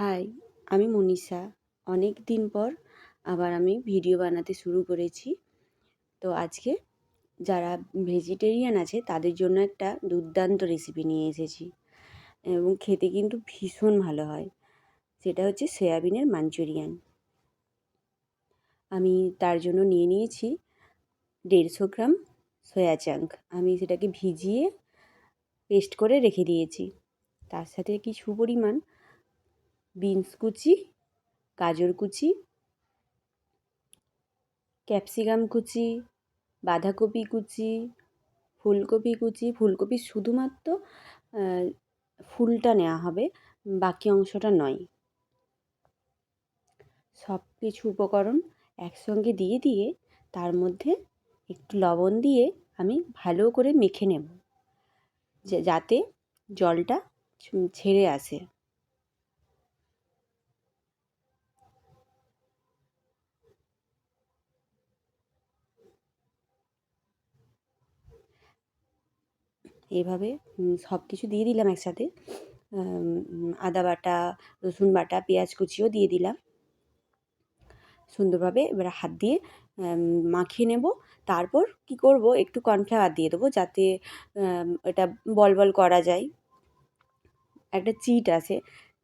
High, আমি মনীষা অনেক দিন পর আবার আমি ভিডিও বানাতে শুরু করেছি। তো আজকে যারা ভেজিটেরিয়ান আছে, তাদের জন্য একটা দুর্দান্ত রেসিপি নিয়ে এসেছি। এবং খেতে কিন্তু ভীষণ ভালো হয়। সেটা হচ্ছে সয়াবিনের মাঞ্চুরিয়ান। আমি তার জন্য নিয়ে নিয়েছি দেড়শো গ্রাম সয়া চাঙ্ক আমি সেটাকে ভিজিয়ে পেস্ট করে রেখে দিয়েছি। তার সাথে কিছু পরিমাণ বিনস কুচি, গাজর কুচি, ক্যাপসিকাম কুচি, বাঁধাকপি কুচি, ফুলকপি কুচি। ফুলকপি শুধুমাত্র ফুলটা নেওয়া হবে, বাকি অংশটা নয়। সব কিছু উপকরণ একসঙ্গে দিয়ে দিয়ে তার মধ্যে একটু লবণ দিয়ে আমি ভালো করে মেখে নেব যাতে জলটা ছেড়ে আসে। এভাবে সব কিছু দিয়ে দিলাম একসাথে। আদা বাটা, রসুন বাটা, পেঁয়াজ কুচিও দিয়ে দিলাম। সুন্দরভাবে এবার হাত দিয়ে মাখিয়ে নেব। তারপর কি করব? একটু কর্নফ্লাওয়ার দিয়ে দেবো যাতে এটা বল বল করা যায়। একটা চিট আছে।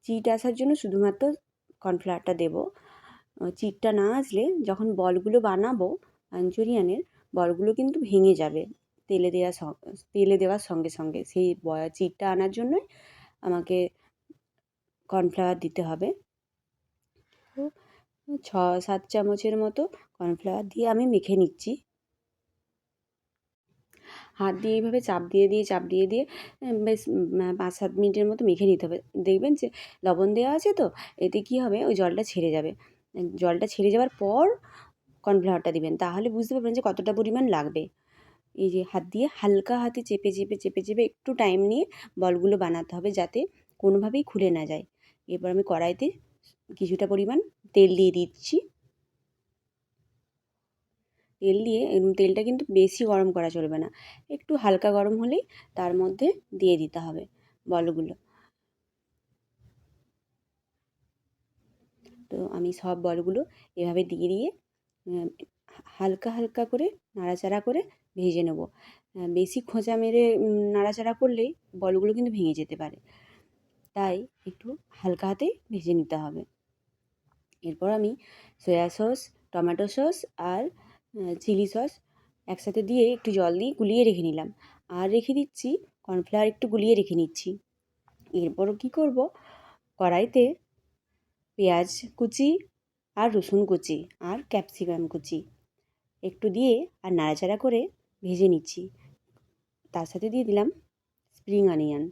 চিট আসার জন্য শুধুমাত্র কর্নফ্লাওয়ারটা দেবো। চিটটা না আসলে যখন বলগুলো বানাবো মাঞ্চুরিয়ানের বলগুলো কিন্তু ভেঙে যাবে। তেলে দেওয়া তেলে দেওয়ার সঙ্গে সঙ্গে সেই বয়া চিটটা আনার জন্যই আমাকে কর্নফ্লাওয়ার দিতে হবে। তো ছ, সাত চামচের মতো কর্নফ্লাওয়ার দিয়ে আমি মেখে নিচ্ছি। হাত দিয়ে এইভাবে চাপ দিয়ে দিয়ে, চাপ দিয়ে দিয়ে বেশ পাঁচ, সাত মিনিটের মতো মেখে নিতে হবে। দেখবেন যে লবণ দেওয়া আছে তো, এতে কী হবে? ওই জলটা ছেড়ে যাবে। জলটা ছেড়ে যাওয়ার পর কর্নফ্লাওয়ারটা দিবেন। তাহলে বুঝতে পারবেন যে কতটা পরিমাণ লাগবে। এই যে হাত দিয়ে হালকা হাতে চেপে চেপে চেপে চেপে একটু টাইম নিয়ে বলগুলো বানাতে হবে যাতে কোনোভাবেই খুলে না যায়। এরপর আমি কড়াইতে কিছুটা পরিমাণ তেল দিয়ে দিচ্ছি। তেল দিয়ে তেলটা কিন্তু বেশি গরম করা চলবে না। একটু হালকা গরম হলেই তার মধ্যে দিয়ে দিতে হবে বলগুলো। তো আমি সব বলগুলো এভাবে দিয়ে দিয়ে হালকা হালকা করে, নাড়াচাড়া করে ভেজে নেব। বেশি খোঁচা মেরে নাড়াচাড়া করলেই বলগুলো কিন্তু ভেঙে যেতে পারে। তাই একটু হালকা হাতে ভেজে নিতে হবে। এরপর আমি সয়া সস, টমেটো সস আর চিলি সস একসাথে দিয়ে একটু জল দিয়ে গুলিয়ে রেখে নিলাম। আর রেখে দিচ্ছি, কর্নফ্লাওয়ার একটু গুলিয়ে রেখে নিচ্ছি। এরপর কী করব? কড়াইতে পেঁয়াজ কুচি আর রসুন কুচি আর ক্যাপসিকাম কুচি একটু দিয়ে আর নাড়াচাড়া করে ভেজে নিচ্ছি। তার সাথে দিয়ে দিলাম স্প্রিং অনিয়ন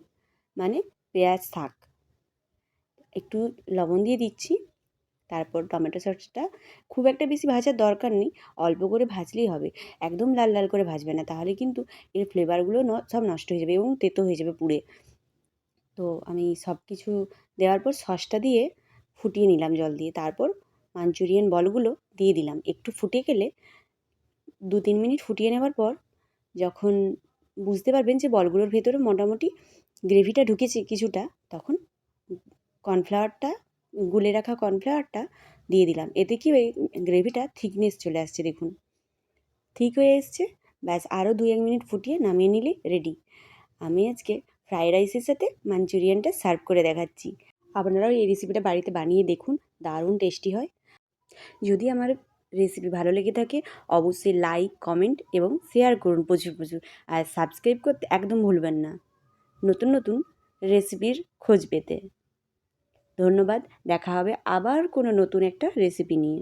মানে পেঁয়াজ শাক। একটু লবণ দিয়ে দিচ্ছি, তারপর টমেটো সসটা। খুব একটা বেশি ভাজার দরকার নেই, অল্প করে ভাজলেই হবে। একদম লাল লাল করে ভাজবে না, তাহলে কিন্তু এর ফ্লেভারগুলো সব নষ্ট হয়ে যাবে এবং তেতো হয়ে যাবে পুড়ে। তো আমি সব কিছু দেওয়ার পর সসটা দিয়ে ফুটিয়ে নিলাম জল দিয়ে। তারপর মাঞ্চুরিয়ান বলগুলো দিয়ে দিলাম। একটু ফুটে গেলে দু তিন মিনিট ফুটিয়ে নেওয়ার পর যখন বুঝতে পারবেন যে বলগুলোর ভেতরে মোটামুটি গ্রেভিটা ঢুকেছে কিছুটা, তখন কর্নফ্লাওয়ারটা, গুলে রাখা কর্নফ্লাওয়ারটা দিয়ে দিলাম। এতে কি ওই গ্রেভিটা থিকনেস চলে আসছে, দেখুন। ঠিক হয়ে এসছে। ব্যাস, আরও দু এক মিনিট ফুটিয়ে নামিয়ে নিলে রেডি। আমি আজকে ফ্রাইড রাইসের সাথে মাঞ্চুরিয়ানটা সার্ভ করে দেখাচ্ছি। আপনারাও এই রেসিপিটা বাড়িতে বানিয়ে দেখুন, দারুণ টেস্টি হয়। যদি আমার রেসিপি ভালো লেগে থাকে, অবশ্যই লাইক কমেন্ট এবং শেয়ার করুন প্রচুর প্রচুর। আর সাবস্ক্রাইব করতে একদম ভুলবেন না। নতুন নতুন রেসিপির খোঁজ পেতে। ধন্যবাদ, দেখা হবে আবার কোনো নতুন একটা রেসিপি নিয়ে।